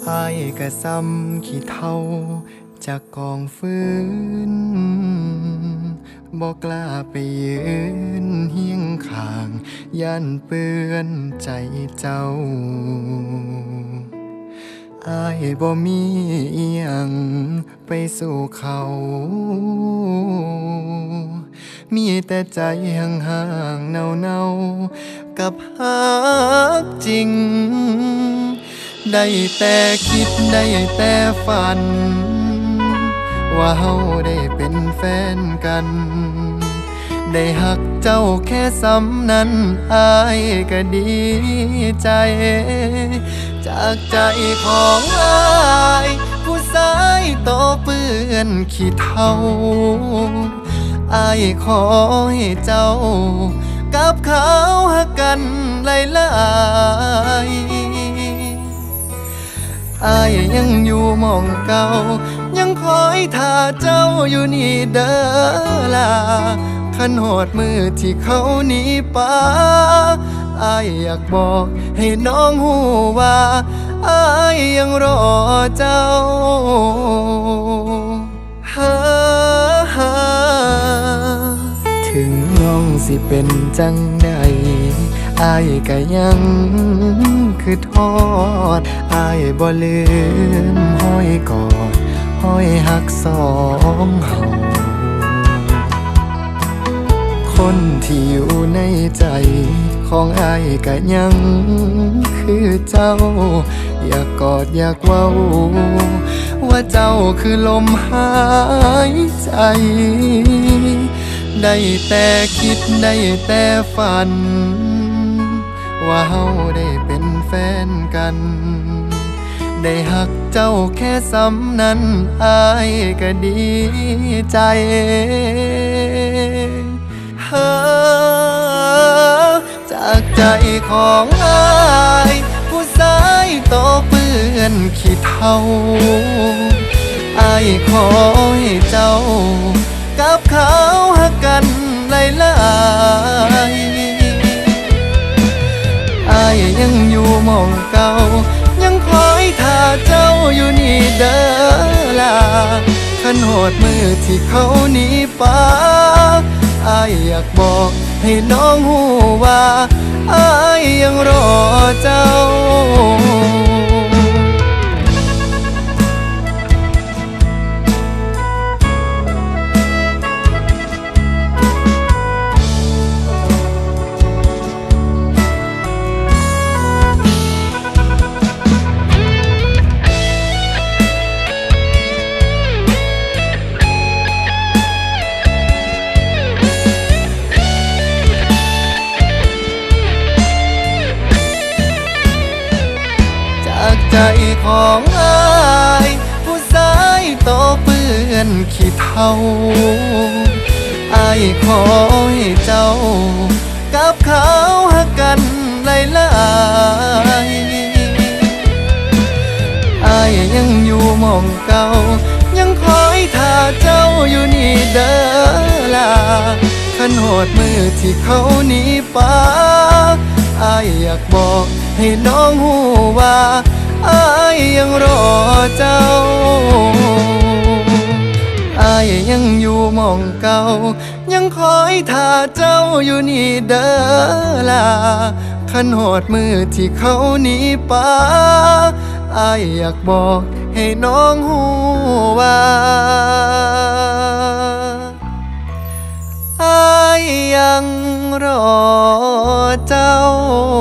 อายกะซ้ำขี้เท่าจากกองฟืนบอกกล้าไปยืนเฮียงข้าง ย่านเปื้อนใจเจ้า อายบ่มีเอิหยังไปสู่เขา มีแต่ใจห่างๆเนาๆกับฮักจริง ได้แต่คิดได้แต่ฝัน ว่าเฮาได้เป็นแฟนกัน ได้หักเจ้าแค่ซ้ำนั้นอายก็ดีใจ จากใจของอายผู้สายโตเปื้อนขี้เท่าอายขอให้เจ้า กับเขาหักกันหลายๆ อายยังอยู่มองเก่า ยังคอยท่าเจ้าอยู่นี่เด้อล่ะขันหอดมือที่เขาหนีป่าอายอยากบอกให้น้องหูว่าอายยังรอเจ้าฮาฮาถึงน้องสิเป็นจังใด อายก็ยังคือทอดอายบ่ลืมห้อยกอดห้อยหักสองเฮาคนที่อยู่ในใจของอายก็ยังคือเจ้า อยากกอดอยากเว้า ว่าเจ้าคือลมหายใจ ได้แต่คิดได้แต่ฝัน ว่าเฮาได้เป็นแฟนกัน ได้หักเจ้าแค่ซ้ำนั้นอายก็ดีใจเฮ้อจากใจของอายผู้สายโตเปื้อนขี้เท่าอายขอให้เจ้า กับเขาหักกันหลายๆ มองเก่า ยังคอยท่าเจ้าอยู่นี่เด้อล่ะขันโหดมือที่เขาหนีป่าอายอยากบอกให้น้องหูว่าอายยังรอเจ้าากใจของอายผู้สายโตเปื้อนขี้เท่าอายขอให้เจ้า กับเขาหักกันหลายๆอายยังอยู่มองเก่า ยังคอยท่าเจ้าอยู่นี่เด้อล่ะขันโหดมือที่เขาหนีป่า อายอยากบอก ให้น้องหูว่าอายยังรอเจ้าอายยังอยู่มองเก่า ยังคอยท่าเจ้าอยู่นี่เด้อล่ะขันโหดมือที่เขาหนีป่าอายอยากบอกให้น้องหูว่าอายยังรอ 到。